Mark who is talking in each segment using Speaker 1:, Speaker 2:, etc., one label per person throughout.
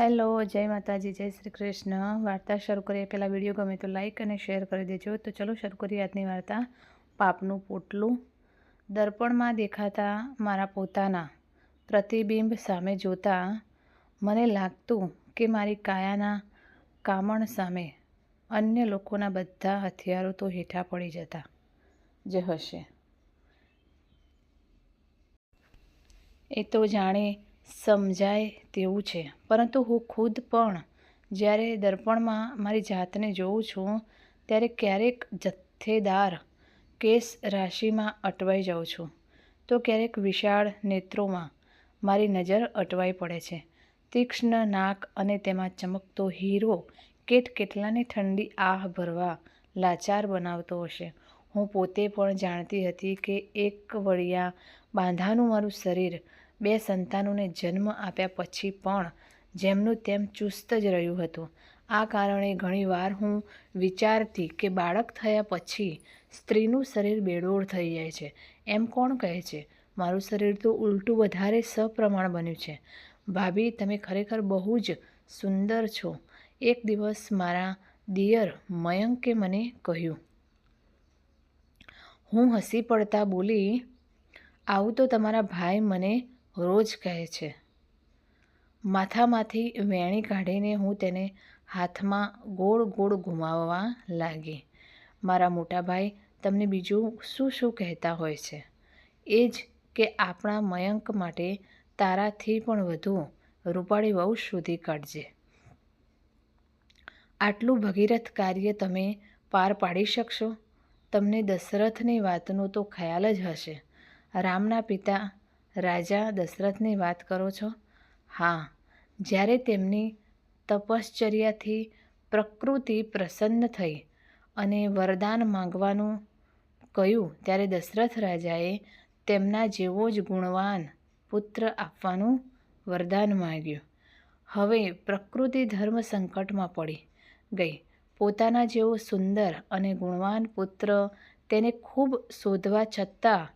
Speaker 1: Hello, જય માતાજી, જય શ્રી કૃષ્ણ. વાર્તા શરૂ કરીએ. પહેલાં વીડિયો ગમે તો લાઈક અને શેર કરી દેજો. તો ચલો શરૂ કરીએ આજની વાર્તા. પાપનું પોટલું. દર્પણમાં દેખાતા મારા પોતાના પ્રતિબિંબ સામે જોતા મને લાગતું કે મારી કાયાના કામણ સામે અન્ય લોકોના બધા હથિયારો તો હેઠા પડી જતા. જે હશે. એ તો જાણે સમજાય તેવું છે. પરંતુ હું ખુદ પણ જ્યારે દર્પણમાં મારી જાતને જોઉં છું, ત્યારે ક્યારેક જથ્થેદાર કેસ રાશિમાં અટવાઈ જાઉં છું. તો ક્યારેક વિશાળ નેત્રોમાં મારી નજર અટવાઈ પડે છે. તીક્ષ્ણ નાક અને તેમાં ચમકતો હીરો કેટ કેટલાને ઠંડી આહ ભરવા લાચાર બનાવતો હશે. હું પોતે પણ જાણતી હતી કે એક વળિયા બાંધાનું મારું શરીર બે સંતાનોને જન્મ આપ્યા પછી પણ જેમનું તેમ ચુસ્ત જ રહ્યું હતું. આ કારણે ઘણીવાર હું વિચારતી કે બાળક થયા પછી સ્ત્રીનું શરીર બેડોળ થઈ જાય છે. એમ કોણ કહે છે? મારું શરીર તો ઉલટું વધારે સપ્રમાણ બન્યું છે. ભાભી, તમે ખરેખર બહુ જ સુંદર છો. એક દિવસ મારા દિયર મયંકે મને કહ્યું, હું હસી પડતા બોલી, આવું તો તમારા ભાઈ મને રોજ કહે છે, માથામાંથી વેણી કાઢીને હું તેને હાથમાં ગોળ ગોળ ઘુમાવવા લાગી. મારા મોટા ભાઈ તમને બીજું શું શું કહેતા હોય છે? એ જ કે આપણા મયંક માટે તારાથી પણ વધુ રૂપાળી વહુ શોધી કાઢજે. આટલું ભગીરથ કાર્ય તમે પાર પાડી શકશો? તમને દશરથની વાતનો તો ખ્યાલ જ હશે. રામના પિતા રાજા દશરથની વાત કરો છો? હા. જ્યારે તેમની તપશ્ચર્યાથી પ્રકૃતિ પ્રસન્ન થઈ અને વરદાન માંગવાનું કહ્યું, ત્યારે દશરથ રાજાએ તેમના જેવો જ ગુણવાન પુત્ર આપવાનું વરદાન માંગ્યું. હવે પ્રકૃતિ ધર્મ સંકટમાં પડી ગઈ. પોતાના જેવો સુંદર અને ગુણવાન પુત્ર તેને ખૂબ શોધવા છતાં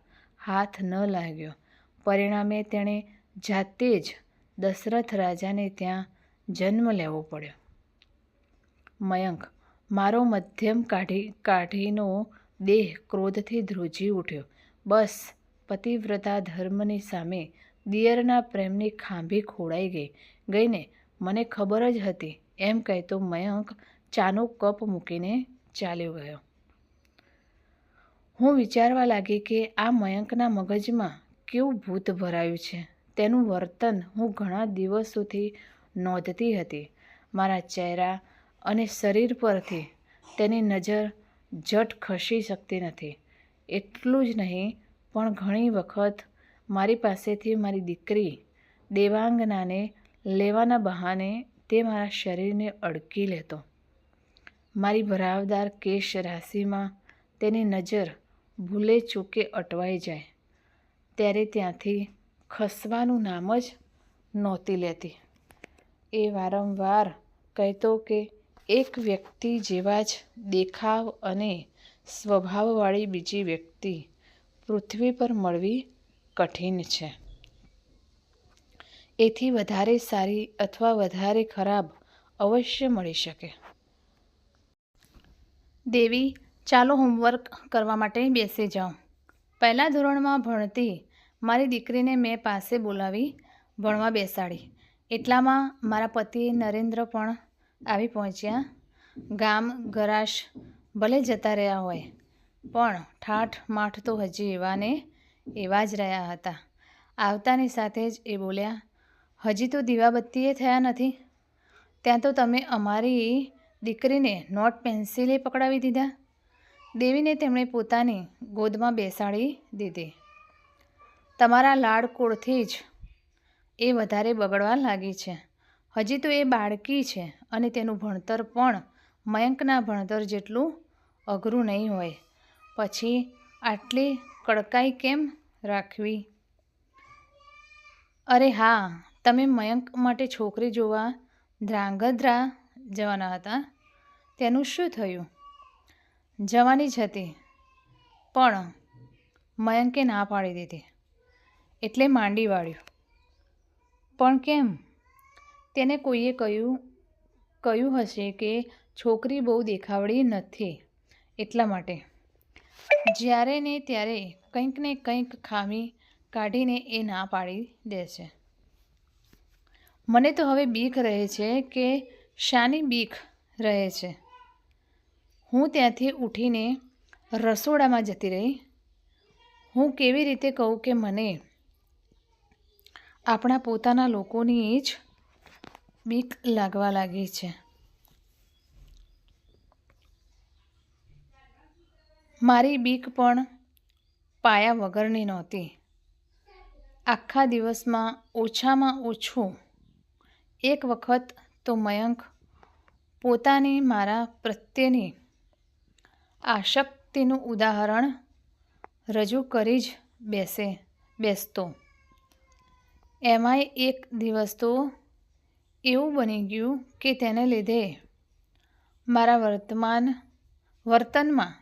Speaker 1: હાથ ન લાગ્યો. પરિણામે તેણે જાતે જ દશરથ રાજાને ત્યાં જન્મ લેવો પડ્યો. મયંક, મારો મધ્યમ કાઢી, કાઢીનો દેહ ક્રોધથી ધ્રુજી ઉઠ્યો. બસ, પતિવ્રતા ધર્મની સામે દિયરના પ્રેમની ખાંભી ખોડાઈ ગઈ. ગઈને મને ખબર જ હતી, એમ કહેતો મયંક ચાનો કપ મૂકીને ચાલ્યો ગયો. હું વિચારવા લાગી કે આ મયંકના મગજમાં કેવું ભૂત ભરાયું છે? તેનું વર્તન હું ઘણા દિવસોથી નોંધતી હતી. મારા ચહેરા અને શરીર પરથી તેની નજર જટ ખસી શકતી નથી. એટલું જ નહીં, પણ ઘણી વખત મારી પાસેથી મારી દીકરી દેવાંગનાને લેવાના બહાને તે મારા શરીરને અડકી લેતો. મારી ભરાવદાર કેશ રાશિમાં તેની નજર ભૂલે ચૂકે અટવાઈ જાય. ત્યારે ત્યાંથી ખસવાનું નામ જ નહોતી લેતી. એ વારંવાર કહેતો કે એક વ્યક્તિ જેવા જ દેખાવ અને સ્વભાવવાળી બીજી વ્યક્તિ પૃથ્વી પર મળવી કઠિન છે. એથી વધારે સારી અથવા વધારે ખરાબ અવશ્ય મળી શકે. દેવી, ચાલો હોમવર્ક કરવા માટે બેસી જાઉં. પહેલાં ધોરણમાં ભણતી મારી દીકરીને મેં પાસે બોલાવી, ભણવા બેસાડી. એટલામાં મારા પતિ નરેન્દ્ર પણ આવી પહોંચ્યા. ગામ, ગરાશ ભલે જતા રહ્યા હોય, પણ ઠાઠ માઠ તો હજી એવાને એવા જ રહ્યા હતા. આવતાની સાથે જ એ બોલ્યા, હજી તો દીવાબત્તીએ થયા નથી. ત્યાં તો તમે અમારી દીકરીને નોટ પેન્સિલે પકડાવી દીધા. દેવીને તેમણે પોતાની ગોદમાં બેસાડી દીધી. તમારા લાડકોળથી જ એ વધારે બગડવા લાગી છે. હજી તો એ બાળકી છે અને તેનું ભણતર પણ મયંકના ભણતર જેટલું અઘરું નહીં હોય. પછી આટલી કડકાઈ કેમ રાખવી? અરે હા, તમે મયંક માટે છોકરી જોવા ધ્રાંગધ્રા જવાના હતા. તેનું શું થયું? જવાની જ હતી. પણ મયંકે ના પાડી દીધી. એટલે માંડી વાળ્યું. પણ કેમ? તેને કોઈએ કહ્યું કહ્યું હશે કે છોકરી બહુ દેખાવડી નથી, એટલા માટે. જ્યારે ને ત્યારે કંઈક ને કંઈક ખામી કાઢીને એ ના પાડી દે છે. મને તો હવે બીક રહે છે કે શાની બીક રહે છે? હું ત્યાંથી ઉઠીને રસોડામાં જતી રહી? હું કેવી રીતે કહું કે મને આપણા પોતાના લોકોની જ બીક લાગવા લાગી છે. મારી બીક પણ પાયા વગરની નહોતી. આખા દિવસમાં ઓછામાં ઓછું એક વખત તો મયંક પોતાની મારા પ્રત્યેની આશક્તિનું ઉદાહરણ રજૂ કરી જ બેસે, બેસતો. એમાંય એક દિવસ તો એવું બની ગયું કે તેને લીધે મારા વર્તમાન, વર્તનમાં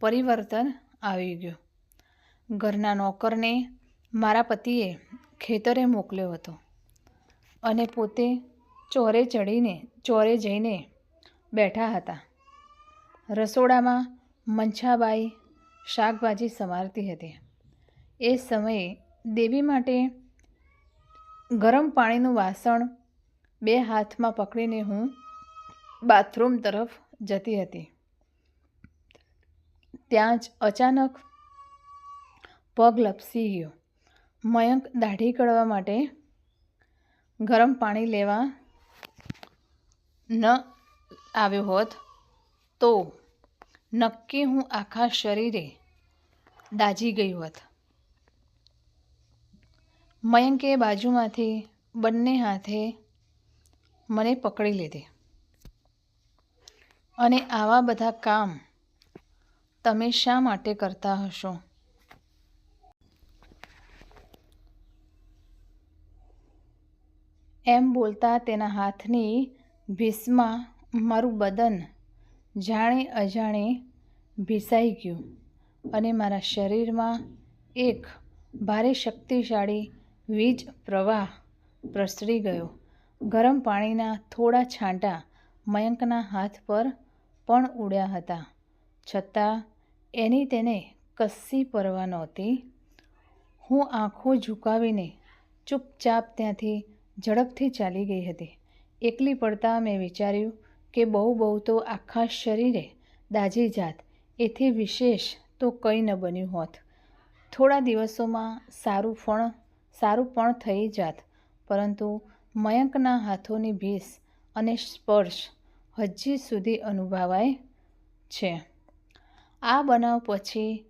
Speaker 1: પરિવર્તન આવી ગયું. ઘરના નોકરને મારા પતિએ ખેતરે મોકલ્યો હતો અને પોતે ચોરે ચડીને, ચોરે જઈને બેઠા હતા. રસોડામાં મંછાબાઈ શાકભાજી સમારતી હતી. એ સમયે દેવી માટે ગરમ પાણીનું વાસણ બે હાથમાં પકડીને હું બાથરૂમ તરફ જતી હતી. ત્યાં જ અચાનક પગ લપસી ગયો. મયંક દાઢી કરવા માટે ગરમ પાણી લેવા ન આવ્યો હોત તો નક્કી હું આખા શરીરે દાઝી ગઈ હોત. મયંકે બાજુમાંથી બંને હાથે મને પકડી લીધી. અને આવા બધા કામ તમે શા માટે કરતા હશો? એમ બોલતા તેના હાથની ભીસમાં મારું બદન જાણે અજાણે ભીસાઈ ગયું અને મારા શરીરમાં એક ભારે શક્તિશાળી વીજ પ્રવાહ પ્રસરી ગયો. ગરમ પાણીના થોડા છાંટા મયંકના હાથ પર પણ ઉડ્યા હતા. છતાં એની તેને કશી પરવા નહોતી. હું આંખો ઝુકાવીને ચૂપચાપ ત્યાંથી ઝડપથી ચાલી ગઈ હતી. એકલી પડતા મેં વિચાર્યું કે બહુ બહુ તો આખા શરીરે દાઝી જાત, એથી વિશેષ તો કંઈ ન બન્યું હોત. થોડા દિવસોમાં સારું પણ સારું પણ થઈ જાત. પરંતુ મયંકના હાથોની ભીસ અને સ્પર્શ હજી સુધી અનુભવાય છે. આ બનાવ પછી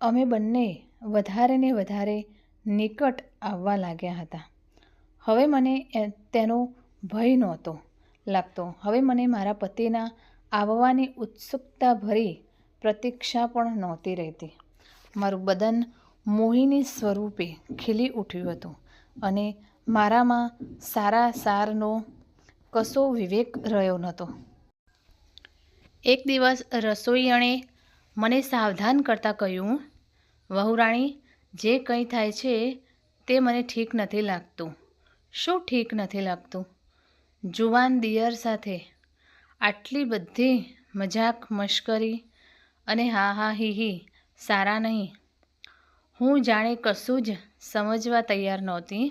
Speaker 1: અમે બંને વધારે ને વધારે નિકટ આવવા લાગ્યા હતા. હવે મને તેનો ભય નહોતો લાગતો. હવે મને મારા પતિના આવવાની ઉત્સુકતા ભરી પ્રતીક્ષા પણ નહોતી રહેતી. મારું બદન મોહિની સ્વરૂપે ખીલી ઉઠ્યું હતું અને મારામાં સારા સારનો કશો વિવેક રહ્યો નહોતો. એક દિવસ રસોઈયણે મને સાવધાન કરતાં કહ્યું, વહુરાણી, જે કંઈ થાય છે તે મને ઠીક નથી લાગતું. શું ઠીક નથી લાગતું? જુવાન દિયર સાથે. આટલી બધી મજાક મશ્કરી અને હા હા હી હી, સારા નહીં. હું જાણે કશું જ સમજવા તૈયાર નહોતી.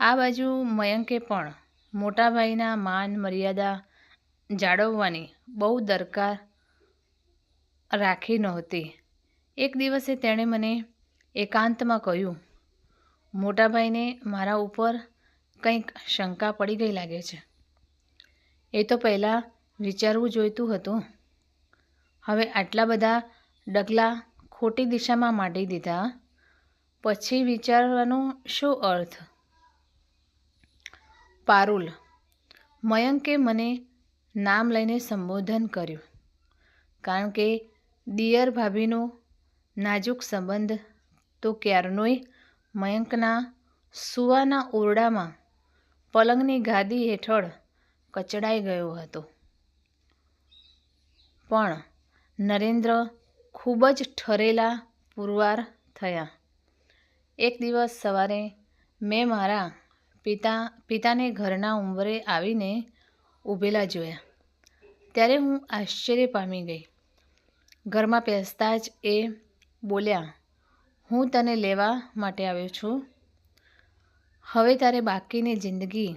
Speaker 1: આ બાજુ મયંકે પણ મોટાભાઈના માન મર્યાદા જાળવવાની બહુ દરકાર રાખી નહોતી. એક દિવસે તેણે મને એકાંતમાં કહ્યું, મોટાભાઈને મારા ઉપર કંઈક શંકા પડી ગઈ લાગે છે. એ તો પહેલાં વિચારવું જોઈતું હતું. હવે આટલા બધા ડગલા ખોટી દિશામાં માંડી દીધા. પછી વિચારવાનો શું અર્થ? પારુલ, મયંકે મને નામ લઈને સંબોધન કર્યું. કારણ કે દિયર ભાભીનો નાજુક સંબંધ તો ક્યારનોય મયંકના સુવાના ઓરડામાં પલંગની ગાદી હેઠળ કચડાઈ ગયો હતો. પણ નરેન્દ્ર ખૂબ જ ઠરેલા પુરવાર થયા. એક દિવસ સવારે મેં મારા પિતા, પિતાને ઘરના ઉંબરે આવીને ઊભેલા જોયા. ત્યારે હું આશ્ચર્ય પામી ગઈ. ઘરમાં બેસતા જ એ બોલ્યા, હું તને લેવા માટે આવ્યો છું. હવે તારે બાકીની જિંદગી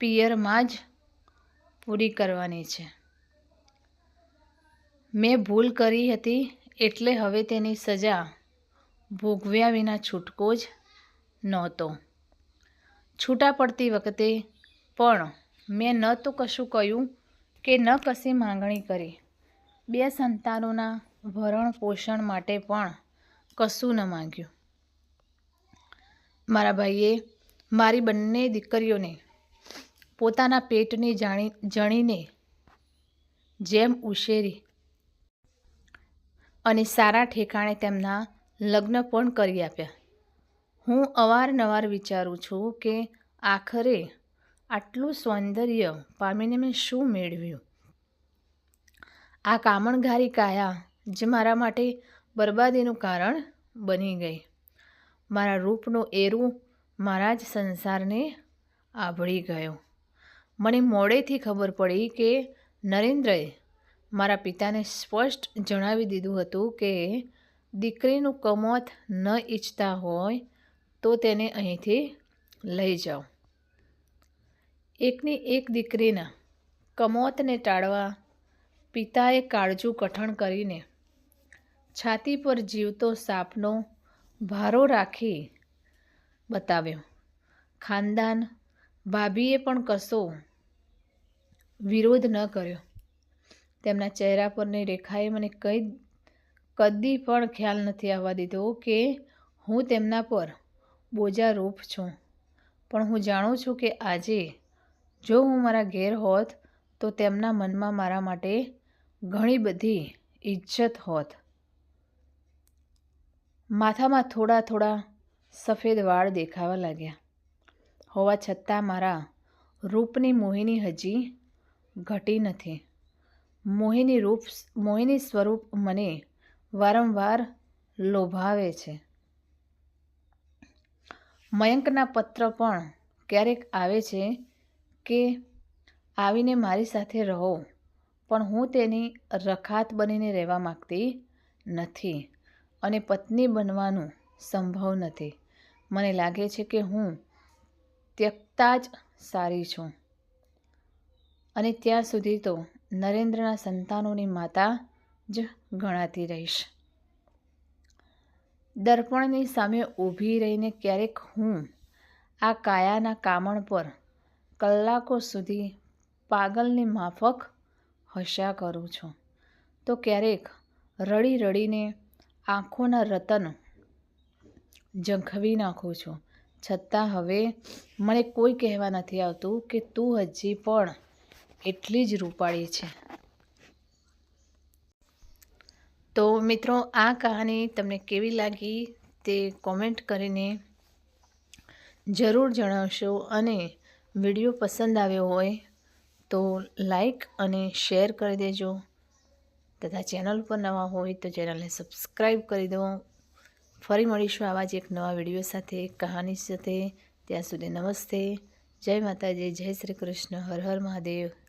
Speaker 1: પિયરમાં જ પૂરી કરવાની છે. મેં ભૂલ કરી હતી એટલે હવે તેની સજા ભોગવ્યા વિના છૂટકો જ નહોતો. છૂટા પડતી વખતે પણ મેં ન તો કશું કહ્યું કે ન કશી માંગણી કરી. બે સંતાનોના ભરણ પોષણ માટે પણ કશું ન માંગ્યું. મારા ભાઈએ મારી બંને દીકરીઓને પોતાના પેટની જાણી જણીને જેમ ઉછેરી અને સારા ઠેકાણે તેમના લગ્ન પણ કરી આપ્યા. હું અવારનવાર વિચારું છું કે આખરે આટલું સૌંદર્ય પામીને મેં શું મેળવ્યું? આ કામણઘારી કાયા જે મારા માટે બરબાદીનું કારણ બની ગઈ. મારા રૂપનું એરું મારા જ સંસારને આભળી ગયો. મને મોડેથી ખબર પડી કે નરેન્દ્રએ મારા પિતાને સ્પષ્ટ જણાવી દીધું હતું કે દીકરીનું કમોત ન ઈચ્છતા હોય તો તેને અહીંથી લઈ જાઓ. એકની એક દીકરીના કમોતને ટાળવા પિતાએ કાળજું કઠણ કરીને છાતી પર જીવતો સાપનો ભારો રાખી બતાવ્યો. ખાનદાન ભાભીએ પણ કશો વિરોધ ન કર્યો. તેમના ચહેરા પરની રેખાએ મને કંઈ કદી પણ ખ્યાલ નથી આવવા દીધો કે હું તેમના પર બોજારૂપ છું. પણ હું જાણું છું કે આજે જો હું મારા ઘેર હોત તો તેમના મનમાં મારા માટે ઘણી બધી ઇજ્જત હોત. માથામાં થોડા થોડા સફેદ વાળ દેખાવા લાગ્યા. હોવા છતાં મારા રૂપની મોહિની હજી ઘટી નથી. મોહિની રૂપ મોહિની સ્વરૂપ મને વારંવાર લોભાવે છે. મયંકના પત્ર પણ ક્યારેક આવે છે કે આવીને મારી સાથે રહો, પણ હું તેની રખાત બનીને રહેવા માગતી નથી અને પત્ની બનવાનું સંભવ નથી. મને લાગે છે કે હું ત્યક્તા જ સારી છું અને ત્યાં સુધી તો નરેન્દ્રના સંતાનોની માતા જ ગણાતી રહીશ. દર્પણની સામે ઊભી રહીને ક્યારેક હું આ કાયાના કામણ પર કલાકો સુધી પાગલની માફક હસ્યા કરું છું. તો ક્યારેક રડી રડીને આંખોના રતન ઝંખવી નાખું છું. છતાં હવે મને કોઈ કહેવા નથી આવતું કે તું હજી પણ એટલી જ રૂપાળી છે. તો મિત્રો, આ કહાની તમને કેવી લાગી તે કોમેન્ટ કરીને જરૂર જણાવશો અને વીડિયો પસંદ આવ્યો હોય તો લાઈક અને શેર કરી દેજો. તથા ચેનલ પર નવા હોય તો ચેનલને સબસ્ક્રાઈબ કરી દો. ફરી મળીશું આવા જ એક નવા વીડિયો સાથે, કહાની સાથે. ત્યાં સુધી નમસ્તે. જય માતાજી, જય શ્રી કૃષ્ણ. હર હર મહાદેવ.